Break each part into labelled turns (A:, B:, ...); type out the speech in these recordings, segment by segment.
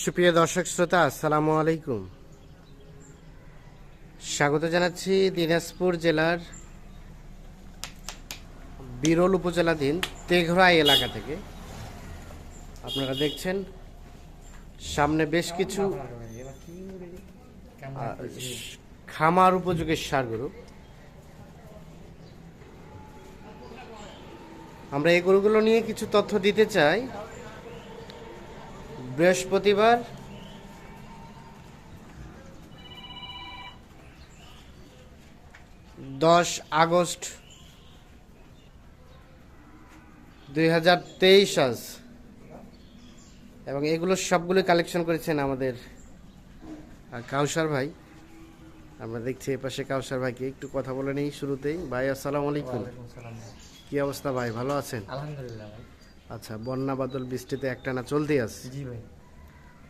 A: সুপ্রিয় দর্শক শ্রোতা, আসসালামু আলাইকুম। স্বাগত জানাচ্ছি দিনাজপুর জেলার বিরল উপজেলাধীন তেঘরাই এলাকা থেকে। আপনারা দেখছেন, সামনে বেশ কিছু খামার উপযোগী সারগুলো আমরা এই গরুগুলো নিয়ে কিছু তথ্য দিতে চাই। বৃহস্পতিবার দশ আগস্ট দুই হাজার তেইশ আজ। এবং এগুলো সবগুলো কালেকশন করেছেন আমাদের কাউসার ভাই। আমরা দেখছি এ পাশে কাউসার ভাইকে একটু কথা বলে নিই শুরুতেই। ভাই আসসালামু আলাইকুম। কি অবস্থা ভাই ভালো আছেন?
B: আলহামদুলিল্লাহ ভাই।
A: আচ্ছা বন্যা বাদল বৃষ্টিতে একটানা চলতেই আছে।
B: জি ভাই।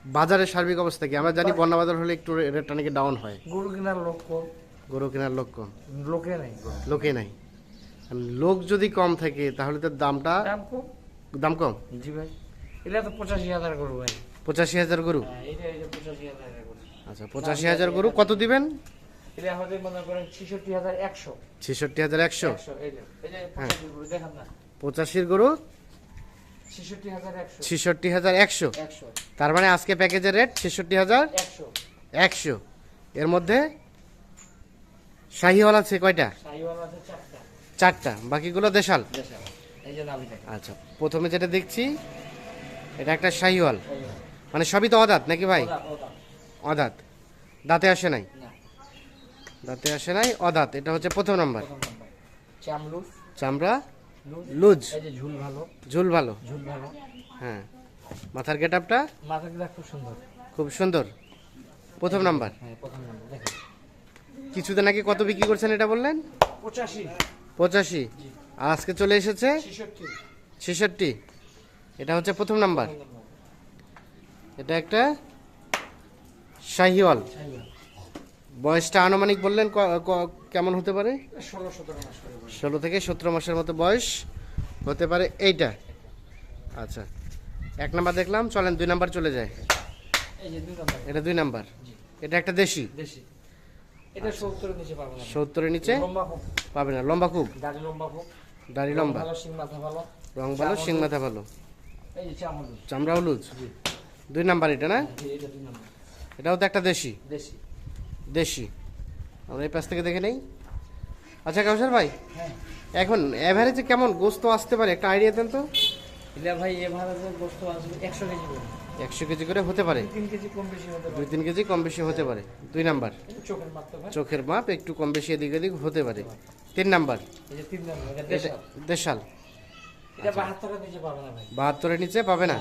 A: বাজারের সার্বিক অবস্থা কি? আমরা জানি বন্যা বাদল হলে একটু রেটটা নাকি ডাউন হয়।
B: গরু কেনার লোক কম।
A: গরু কেনার লোক কম।
B: লোকে নেই।
A: লোকে নাই। লোক যদি কম থাকে তাহলে তো দামটা
B: দাম কম।
A: দাম কম।
B: জি ভাই। এটা তো পঁচাশি হাজার গরু ভাই।
A: পঁচাশি হাজার গরু?
B: হ্যাঁ,
A: আচ্ছা পঁচাশি হাজার গরু কত দিবেন?
B: এটা আমাদের মনে করেন ছেষট্টি হাজার একশো।
A: ছেষট্টি হাজার একশো।
B: একশো এই যে এই যে পঁচাশি গরু দেখান না।
A: পঁচাশির গরু
B: ছেষট্টি হাজার একশো।
A: তার মানে আজকে প্যাকেজের রেট ছেষট্টি হাজার
B: একশো।
A: এর মধ্যে শাহিওয়াল আছে কয়টা?
B: চারটা।
A: বাকিগুলো দেশাল? আচ্ছা প্রথমে যেটা দেখছি এটা একটা শাহিওয়াল। মানে সবই তো অদাত নাকি ভাই। অদাত দাঁতে আসে নাই? দাঁতে আসে নাই অদাত। এটা হচ্ছে প্রথম নাম্বার। চামড়া।
B: লুজ। ঝুল ভালো।
A: ঝুল ভালো।
B: ঝুল ভালো।
A: হ্যাঁ। মাথার গেট আপটা
B: মাথাটা খুব সুন্দর।
A: খুব সুন্দর। প্রথম নাম্বার।
B: হ্যাঁ প্রথম নাম্বার দেখেন।
A: কিছুতে নাকি কত বিক্রি করছেন এটা বললেন?
B: পঁচাশি।
A: পঁচাশি। আর আজকে চলে এসেছে?
B: ছেষট্টি।
A: এটা হচ্ছে প্রথম নাম্বার। এটা একটা শাহিওয়াল। বয়সটা আনুমানিক বললেন কেমন হতে পারে?
B: ষোলো
A: থেকে সতেরো মাসের মতো বয়স হতে পারে এইটা। আচ্ছা এক নাম্বার দেখলাম চলেন দুই নাম্বার চলে যায় এটা দুই নাম্বার। এটা একটা দেশি?
B: দেশি। সত্তরের নিচে পাবো না। লম্বা
A: খুব
B: দাড়ি লম্বা হোক। ভালো সিং মাথা ভালো।
A: রং ভালো শিং মাথা ভালো। লুজ
B: জি।
A: দুই নাম্বার এটা না? এটাও তো একটা দেশি।
B: দেশি।
A: দেশি। আমরা এই পাশ থেকে দেখে নেই। আচ্ছা কাউসার ভাই এখন অ্যাভারেজে কেমন গোস্ত আসতে পারে? একটা আইডিয়া দেন তো।
B: ভাই এ গোস্ত আসবে একশো কেজি করে।
A: একশো কেজি করে হতে পারে। দুই তিন কেজি কম বেশি হতে পারে। দুই নাম্বার।
B: চোখের
A: মাপ একটু কম বেশি এদিক ওদিক হতে পারে। তিন নাম্বার।
B: দেশাল। বাহাত্তরের নিচে পাবে না।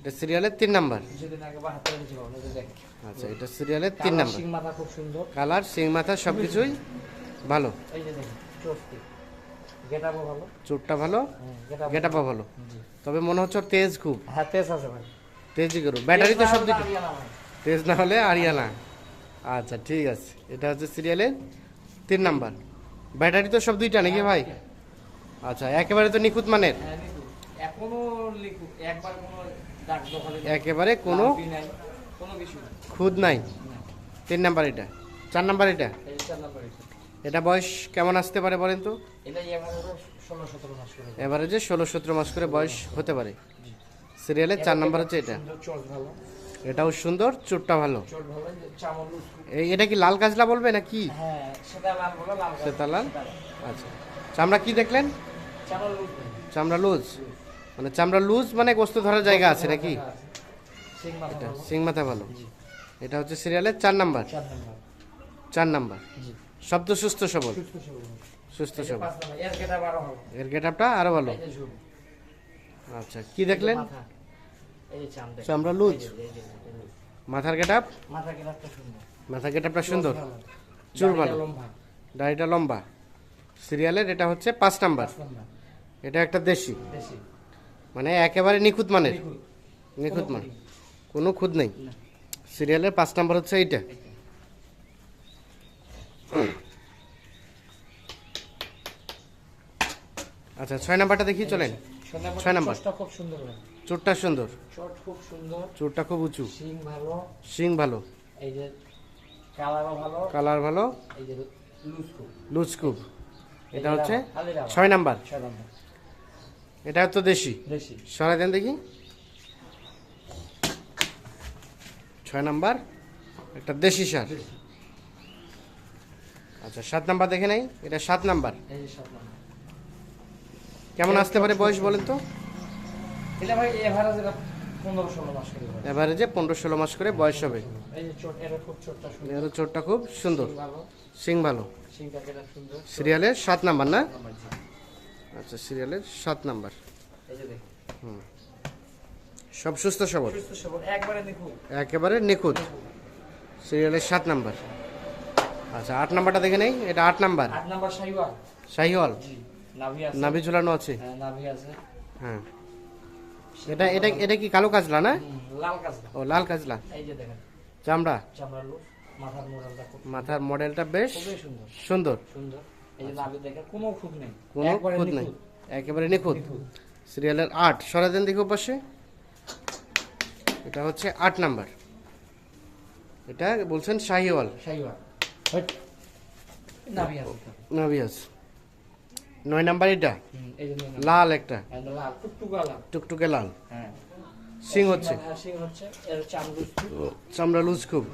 A: এটা সিরিয়ালের তিন নাম্বার। আচ্ছা এটা সিরিয়ালের তিন নাম্বার। কালার সিং মাথা সব কিছুই ভালো
B: গেটাবো ভালো।
A: চোটটা ভালো
B: হ্যাঁ
A: গেটাপা ভালো। তবে মনে হচ্ছে তেজ খুব।
B: হ্যাঁ তেজ আছে ভাই।
A: তেজই করু ব্যাটারি তো সব
B: ভাই।
A: তেজ না হলে আরিয়ানা। আচ্ছা ঠিক আছে। এটা হচ্ছে সিরিয়ালের তিন নাম্বার। ব্যাটারি তো সব দুইটা নাকি ভাই? আচ্ছা একেবারে তো নিখুঁত মানের।
B: হ্যাঁ, এখনও একবার কোনো।
A: একেবারে কোনো। খুদ নাই। তিন নাম্বার এটা। চার নাম্বার এটা?
B: এটা।
A: বয়স কেমন আসতে পারে বলেন তো?
B: এটা ষোলো সতেরো মাস করে।
A: এবারে যে ষোলো সতেরো মাস করে বয়স হতে পারে। সিরিয়ালের চার নাম্বার হচ্ছে এটা। এটাও সুন্দর চোটটা ভালো। এটা কি লাল কাজলা বলবে না কি
B: লাল লাল।
A: আচ্ছা। চামড়া কি দেখলেন।
B: চামড়া লুজ।
A: মানে চামড়া লুজ মানে গোস্ত ধরার জায়গা আছে নাকি? এটা
B: ভালো।
A: সিং মাথা ভালো। এটা হচ্ছে সিরিয়ালের চার নাম্বার।
B: চার নাম্বার।
A: শব্দ সুস্থ সবল।
B: সুস্থ সবল। এর গেটা
A: আপটা আরও ভালো। আচ্ছা কি দেখলেন। চামড়া লুজ। মাথার গেট আপ
B: মাথা গেটারটা সুন্দর
A: মাথা গেট আপটা সুন্দর। চুল ভালো। দাড়িটা লম্বা। সিরিয়ালের এটা হচ্ছে পাঁচ নাম্বার। এটা একটা দেশি। মানে একেবারে নিখুঁত মানের।
B: নিখুঁত।
A: মান কোনো খুঁত নেই। সিরিয়ালের পাঁচ নাম্বার হচ্ছে এইটা। আচ্ছা ছয় নাম্বারটা দেখি চলেন। ছয় নাম্বার।
B: খুব সুন্দর
A: চোরটা সুন্দর।
B: চোট খুব সুন্দর।
A: চোরটা খুব উঁচু।
B: শিং ভালো।
A: শিং ভালো।
B: এই যে কালারও ভালো।
A: কালার ভালো।
B: এই যে
A: এটা হচ্ছে ছয় নাম্বার।
B: ছয় নাম্বার।
A: এটা তো দেশি।
B: দেশি।
A: সরাই দেন দেখি। ছয় নাম্বার। একটা দেশি সার। আচ্ছা সাত নাম্বার দেখে নাই। এটা সাত নাম্বার। কেমন আসতে পারে বয়স বলেন তো?
B: এটা ভাই এভারেজ পনেরো ষোলো মাস করে
A: এভারেজে পনেরো ষোলো মাস করে বয়স হবে। এর চোরটা খুব সুন্দর। সিং ভালো। সিরিয়ালের সাত নাম্বার না। আচ্ছা সিরিয়ালের সাত নাম্বার।
B: এই যে দেখুন।
A: সব সুস্থ সবল?
B: একবারে
A: নিখুঁত। সিরিয়ালের সাত নাম্বার। আচ্ছা আট নাম্বারটা দেখে নেই? এটা আট নাম্বার। শাহিওয়াল।
B: জি নাভি আছে।
A: নাভি ঝুলানো আছে?
B: হ্যাঁ নাভি আছে।
A: হ্যাঁ। এটা এটা এটা কি কালো কাজলা না?
B: লাল কাজলা।
A: ও লাল কাজলা।
B: এই যে দেখেন।
A: চামড়া?
B: মাথার মোড়ালটা
A: মাথার মডেলটা বেশ
B: সুন্দর।
A: সুন্দর।
B: কোনো খুঁত নেই।
A: কোনো
B: একবারে নিখুঁত।
A: সিরিয়ালের আট। সরাদেন দেখি পাশে এটা হচ্ছে আট নাম্বার। এটা বলছেন শাহিওয়াল। নাভিয়াস নয় নাম্বার এটা। লাল একটা।
B: হ্যাঁ, টুকটুকা লাল। হ্যাঁ।
A: সিং হচ্ছে।
B: চামড়া
A: লুজ খুব।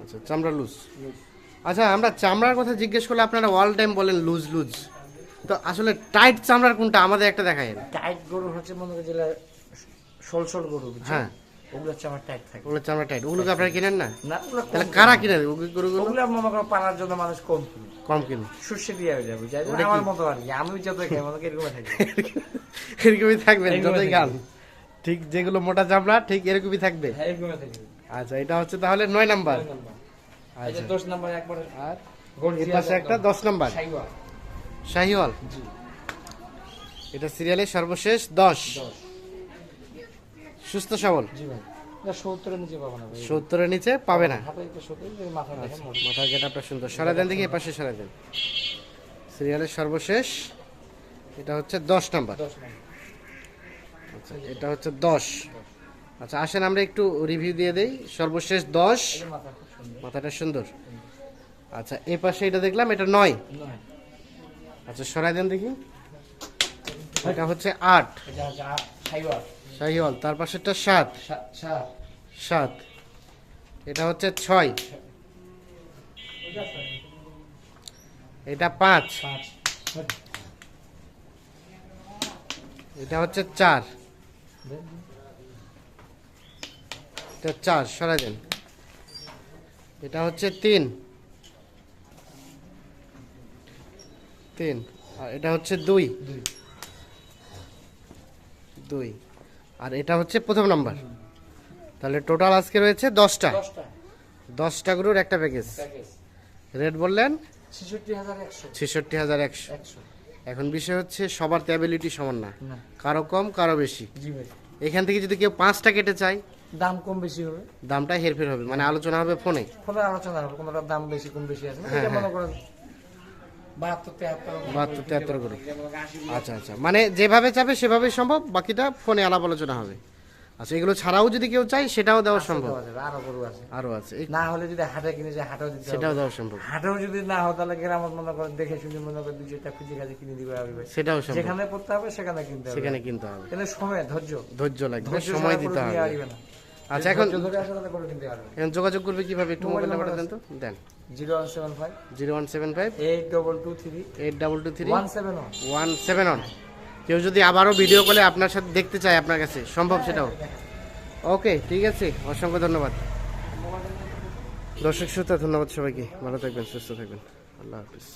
A: আচ্ছা চামড়া লুজ। আচ্ছা আমরা চামড়ার কথা জিজ্ঞেস করলে আপনারা অল টাইম বলেন লুজ লুজ তো আসলে টাইট চামড়ার কোনটা? আমাদের একটা দেখায়
B: টাইট গরু হচ্ছে মনে করি শোল শোল গরু
A: হ্যাঁ।
B: ওগুলো আমার টাইট থাকে।
A: ওগুলো চামড়া টাইট ওগুলোকে আপনারা কিনেন না?
B: না ওগুলো
A: তাহলে কারা কিনে ওগুলো গরুগুলো?
B: ওগুলো মনে করো পালার জন্য মানুষ কম কিনে।
A: কম কিনে।
B: সর্ষে দিয়ে হয়ে যাবে যাই আমার মতো আর কি। আমি যত খাই মনে করি
A: এরকমই থাকবেন
B: এরকমই
A: যতই
B: থাকবে।
A: গান ঠিক যেগুলো মোটা চামড়া ঠিক এরকমই থাকবে।
B: হ্যাঁ এরকম থাকি
A: আচ্ছা এটা হচ্ছে তাহলে নয় নাম্বার।
B: এই যে
A: আচ্ছা। আর পাশে একটা দশ নাম্বার।
B: সাইওয়াল
A: শাহিওয়াল?
B: জি।
A: এটা সিরিয়ালের সর্বশেষ সুস্থ সবল?
B: জি ভাই। সত্তরের নিচে পাবো না মাথা মোটা।
A: মাথার গেটআপটা সুন্দর। সারা দেন দেখি পাশে সারা দেন। সিরিয়ালের সর্বশেষ এটা হচ্ছে দশ নাম্বার।
B: দশ নাম্বার।
A: আচ্ছা এটা হচ্ছে দশ। আচ্ছা আসেন আমরা একটু রিভিউ দিয়ে দেই। সর্বশেষ দশ। মাথাটা সুন্দর। আচ্ছা এই পাশে এটা দেখলাম এটা নয়। আচ্ছা সরাই দেন দেখি। এটা হচ্ছে আট। শাহিওয়াল তার পাশেরটা সাত।
B: সাত।
A: এটা হচ্ছে ছয়। এটা পাঁচ। এটা হচ্ছে চার। এটা চার সরাই দেন। এটা হচ্ছে তিন। তিন। আর এটা হচ্ছে দুই।
B: দুই।
A: আর এটা হচ্ছে প্রথম নাম্বার। তাহলে টোটাল আজকে রয়েছে দশটা।
B: দশটা।
A: গরুর একটা প্যাকেজ। রেট বললেন?
B: ছেষট্টি হাজার একশো।
A: এখন বিষয় হচ্ছে সবার অ্যাবিলিটি সমান না। কারও কম কারও বেশি। এখান থেকে যদি কেউ পাঁচটা কেটে চায়
B: দাম কম বেশি হবে।
A: দামটা হেরফের হবে মানে আলোচনা হবে ফোনে?
B: ফোনে আলোচনা হবে কোনটার দাম বেশি কম বেশি আছে। এটা মনে করেন বাহাত্তর তেহাত্তর
A: করে। আচ্ছা আচ্ছা। মানে যেভাবে চাবে সেভাবেই সম্ভব বাকিটা ফোনে আলাপ আলোচনা হবে। আচ্ছা এগুলো ছাড়াও যদি কেউ চায় সেটাও দেওয়া সম্ভব।
B: দেওয়া আরও গরু আছে।
A: আরও আছে।
B: না হলে যদি হাটে কিনে যায় হাটেও দিতে
A: সেটাও দেওয়া সম্ভব।
B: হাটেও যদি না হয় তাহলে গ্রামত মনে করেন দেখে শুনে মনে করেন দুই চারটা খুঁজে কাজে কিনে দিবে হবে
A: সেটাও সম্ভব।
B: যেখানে পড়তে হবে সেখানে কিনতে হবে।
A: সেখানে কিনতে হবে।
B: সময় ধৈর্য।
A: ধৈর্য লাগবে সময় দিতে হবে। আচ্ছা এখন এখন যোগাযোগ করবে কীভাবে? একটু মোবাইল নাম্বারটা
B: নাম্বার
A: দেন তো। দেন।
B: Zero one seven five.
A: Zero one seven five.
B: Eight double two three.
A: Eight double two three.
B: One seven
A: one seven one. কেউ যদি আবারও ভিডিও কলে আপনার সাথে দেখতে চায় আপনার কাছে সম্ভব সেটাও। ওকে ঠিক আছে। অসংখ্য ধন্যবাদ। দর্শক শ্রোতা ধন্যবাদ সবাইকে। ভালো থাকবেন সুস্থ থাকবেন। আল্লাহ হাফিজ।